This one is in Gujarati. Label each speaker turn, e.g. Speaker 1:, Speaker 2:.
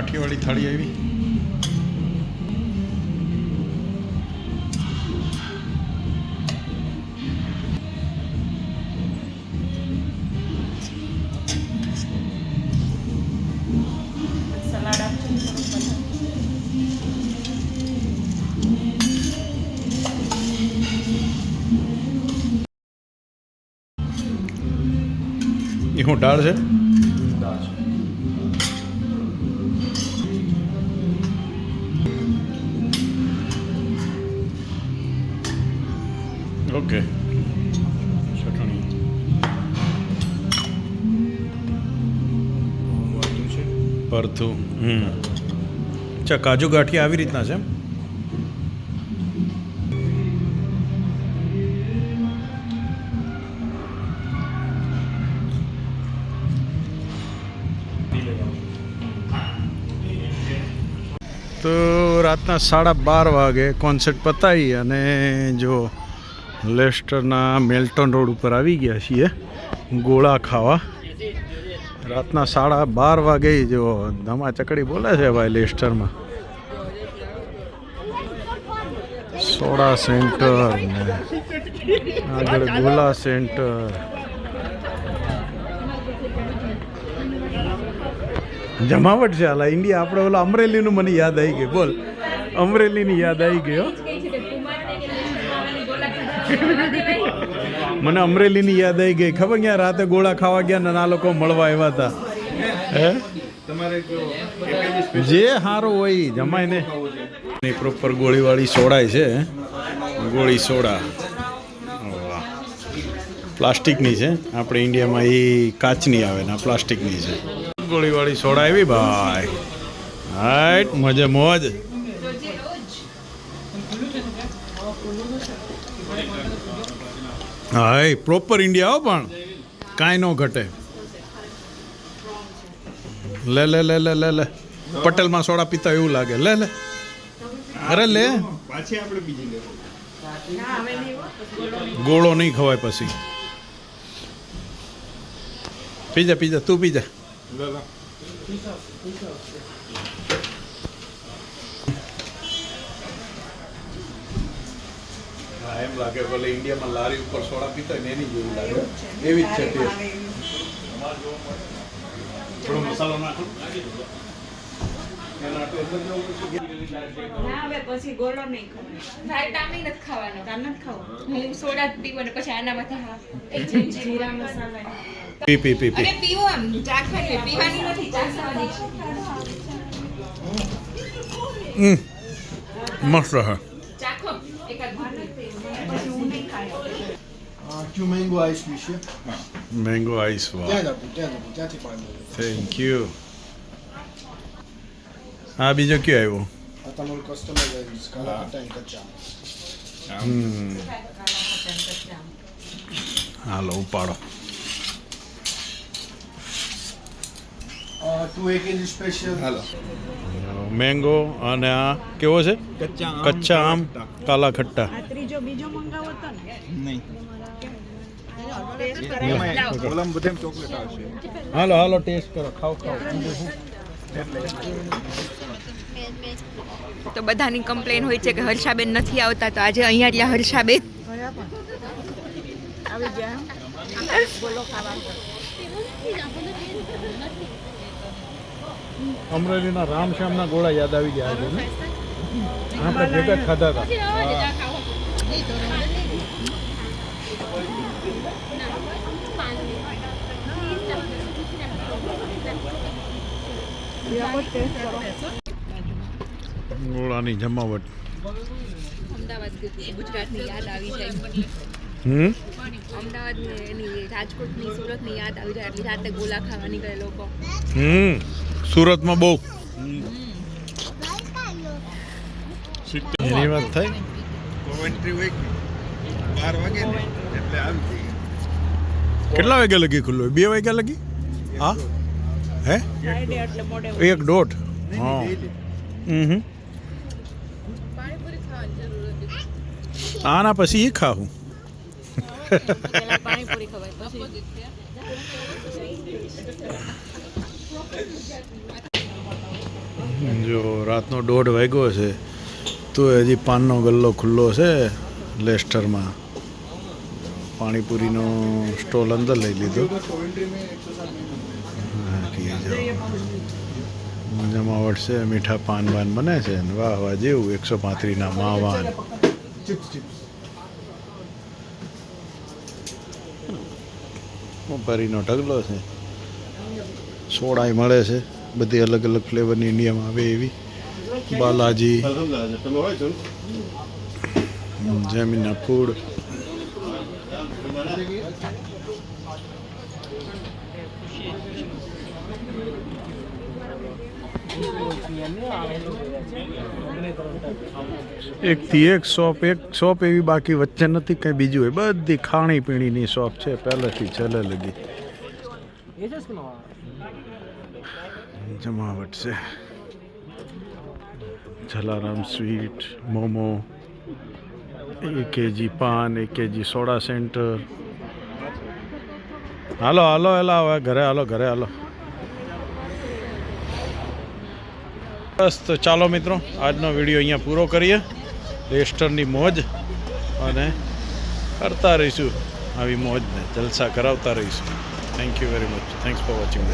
Speaker 1: કાઠિયાવાડી થાળી આવી. એ હું દાળ છે ઓકે. ભરતું હમ. કાજુ ગાંઠિયા આવી રીતના છે તો રાતના સાડા બાર વાગે કોન્સર્ટ પતાવી અને જો લેસ્ટરના મેલ્ટન રોડ ઉપર આવી ગયા છીએ. ગોળા ખાવા. રાતના સાડા બાર વાગે જો ધમા ચકડી બોલે છે ભાઈ લેસ્ટરમાં. સોડા સેન્ટર ને આગળ ગોલા સેન્ટર. જમાવટ છે હાલા ઇન્ડિયા, આપણે ઓલા અમરેલીનું મને યાદ આવી ગયું. બોલ. અમરેલીની યાદ આવી ગઈ હો. મને અમરેલીની યાદ આવી ગઈ. ખબર ક્યાં રાતે ગોળા ખાવા ગયા ને લોકો મળવા આવ્યા હતા હે? જે સારું હોય જમાય ને. પ્રોપર ગોળીવાળી સોડાય છે ગોળી સોડા. પ્લાસ્ટિકની છે. આપણે ઇન્ડિયામાં એ કાચની આવે ને પ્લાસ્ટિકની છે. ગોળીવાળી સોડા આવી ભાઈ. હાઈટ, મજે મોજ. હાય પ્રોપર ઇન્ડિયા હો પણ. કાંઈ ન ઘટે. લે લે લે લે લે લે. પટેલમાં સોડા પીતા એવું લાગે. લે લે. અરે, લે.
Speaker 2: પાછી આપણે બીજી લેવું
Speaker 3: હો.
Speaker 1: ગોળો નહીં ખવાય પછી. પીજા પીજા. તું પીજા. હા એમ લાગે ભલે ઇન્ડિયામાં લારી ઉપર સોડા પીતા હોય ને એની જેવું લાગે. એવી જ છે ટેસ્ટ. થોડો મસાલો નાખો.
Speaker 3: ના હવે પછી ગોળો નહીં ખવાય
Speaker 4: મારે નથી ખાવાનો.
Speaker 3: તાર નથી ખાવું?
Speaker 4: હું સોડા જ પીવું અને પછી આના માથે હા. એક
Speaker 3: જીરા મસાલા.
Speaker 1: પી પી પી પી.
Speaker 4: અને આમ ચાખવાની પીવાની નથી ચાખવાની
Speaker 1: હમ. મસ્ત હે
Speaker 4: ચાખો એકાદ ઘૂંટડી.
Speaker 3: પછી હું નહીં ખાય
Speaker 5: ક્યુ મેંગો આઈસ વિશે
Speaker 1: મેંગો આઈસ વાહ
Speaker 5: ત્યાં આપું ત્યાં આપું ત્યાંથી પાણી
Speaker 1: થેન્ક યુ હા બીજો કયો આવ્યો?
Speaker 5: આ તમારું કસ્ટમર આઈસ કાલા અને કચ્ચા
Speaker 1: હમ. હાલો ઉપાડો.
Speaker 5: ટુ એક સ્પેશિયલ
Speaker 2: હાલો.
Speaker 1: મેંગો અને આ કેવો છે?
Speaker 2: કચ્ચા
Speaker 1: આમ કાલા ખટ્ટા.
Speaker 3: ત્રીજો બીજો મંગાવો તો
Speaker 2: નહીં.
Speaker 1: હાલો હાલો ટેસ્ટ કરો ખાઓ ખાઓ.
Speaker 4: તો બધાની કમ્પ્લેન હોય છે કે હર્ષાબેન નથી આવતા તો આજે અહીંયા એટલે હર્ષાબેન.
Speaker 3: આવી ગયા. બોલો ખાવા.
Speaker 1: અમરેલીના રામશ્યામના ગોળા યાદ આવી ગયા છે. આપણે ભેગા ખાધા હતા. ગોળાની જમાવટ.
Speaker 4: અમદાવાદ ગુજરાતની યાદ આવી જાય.
Speaker 1: હમ?
Speaker 4: અમદાવાદ એની રાજકોટની સુરતની યાદ આવી જાય એટલે રાતે ગોલા ખાવા નીકળે લોકો.
Speaker 1: હમ. સુરતમાં બહુ. એની વાત થઈ કેટલા વાગ્યા લગી ખુલ્લું? બે વાગ્યા લગી? હા? હે?
Speaker 3: ફ્રાઈડે એટલે મોડે
Speaker 1: એક દોઢ. હા. હમ આના પછી એ ખાવું.
Speaker 4: પાણીપુરી ખવાય પછી.
Speaker 1: જો રાતનો દોઢ વાગ્યો છે તો હજી પાનનો ગલ્લો ખુલ્લો છે લેસ્ટરમાં. પાણીપુરીનો સ્ટોલ અંદર લઈ લીધો. મજામાં છે મીઠા પાન વાન બને છે વાહ વાહ જેવું એકસો પાંત્રીસના માવાન પરીનો ઢગલો છે. સોડાઈ મળે છે. બધી અલગ અલગ ફ્લેવરની ઇન્ડિયામાં આવે એવી. બાલાજી. જેમિના ફૂડ. એકથી એક શોપ એક શોપ એવી બાકી વચ્ચે નથી, કંઈ બીજું હોય. બધી ખાણી પીણીની શોપ છે, પહેલેથી છેલ્લે લગી. જમાવટ છે. જલારામ સ્વીટ, મોમો, એક કેજી પાન, એક કેજી સોડા સેન્ટર. હાલો હાલો, એલા, હવે ઘરે હાલો ઘરે હાલો. બસ, તો ચાલો મિત્રો, આજનો વીડિયો અહીંયા પૂરો કરીએ. રેસ્ટરની મોજ અને કરતા રહીશું. આવી મોજને જલસા કરાવતા રહીશું. Thank you very much thanks for watching